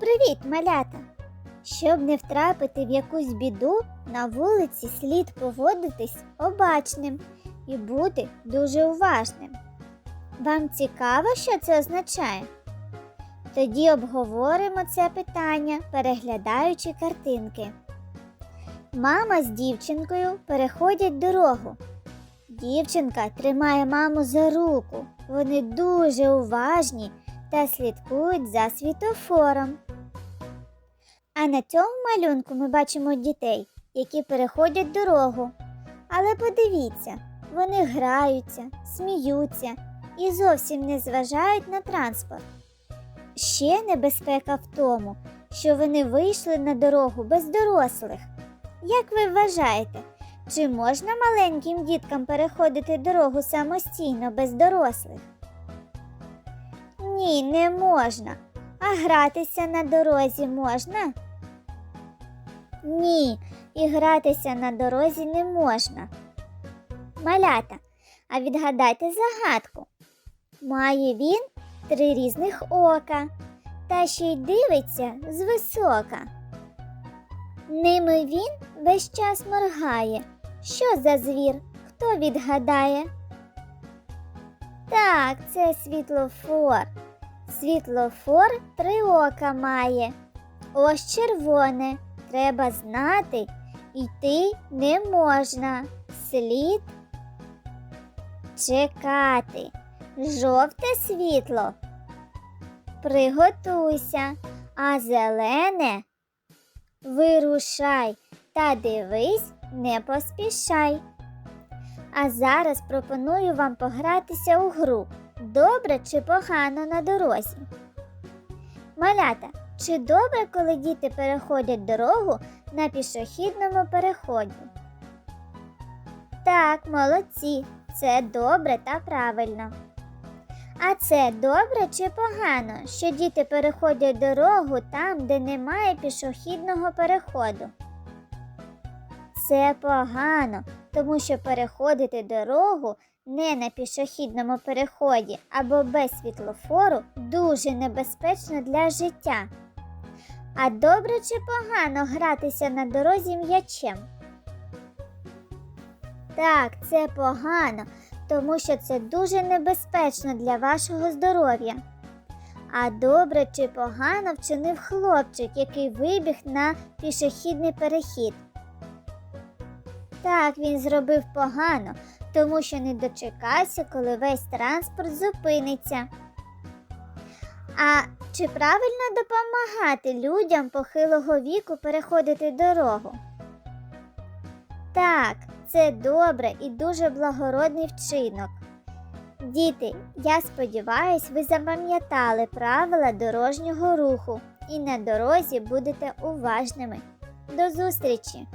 Привіт, малята! Щоб не втрапити в якусь біду, на вулиці слід поводитись обачним і бути дуже уважним. Вам цікаво, що це означає? Тоді обговоримо це питання, переглядаючи картинки. Мама з дівчинкою переходять дорогу. Дівчинка тримає маму за руку. Вони дуже уважні та слідкують за світофором. А на цьому малюнку ми бачимо дітей, які переходять дорогу. Але подивіться, вони граються, сміються і зовсім не зважають на транспорт. Ще небезпека в тому, що вони вийшли на дорогу без дорослих. Як ви вважаєте, чи можна маленьким діткам переходити дорогу самостійно без дорослих? Ні, не можна. А гратися на дорозі можна? Ні, і гратися на дорозі не можна. Малята, а відгадайте загадку. Має він три різних ока, та ще й дивиться звисока. Ними він весь час моргає. Що за звір? Хто відгадає? Так, це світлофор. Світлофор три ока має. Ось червоне. Треба знати, йти не можна. Слід чекати. Жовте світло. Приготуйся, а зелене вирушай та дивись, не поспішай. А зараз пропоную вам погратися у гру добре чи погано на дорозі. Малята, чи добре, коли діти переходять дорогу на пішохідному переході? Так, молодці, це добре та правильно. А це добре чи погано, що діти переходять дорогу там, де немає пішохідного переходу? Це погано, тому що переходити дорогу не на пішохідному переході або без світлофору дуже небезпечно для життя. А добре чи погано гратися на дорозі м'ячем? Так, це погано, тому що це дуже небезпечно для вашого здоров'я. А добре чи погано вчинив хлопчик, який вибіг на пішохідний перехід. Так, він зробив погано, тому що не дочекався, коли весь транспорт зупиниться. А чи правильно допомагати людям похилого віку переходити дорогу? Так, це добре і дуже благородний вчинок. Діти, я сподіваюсь, ви запам'ятали правила дорожнього руху і на дорозі будете уважними. До зустрічі!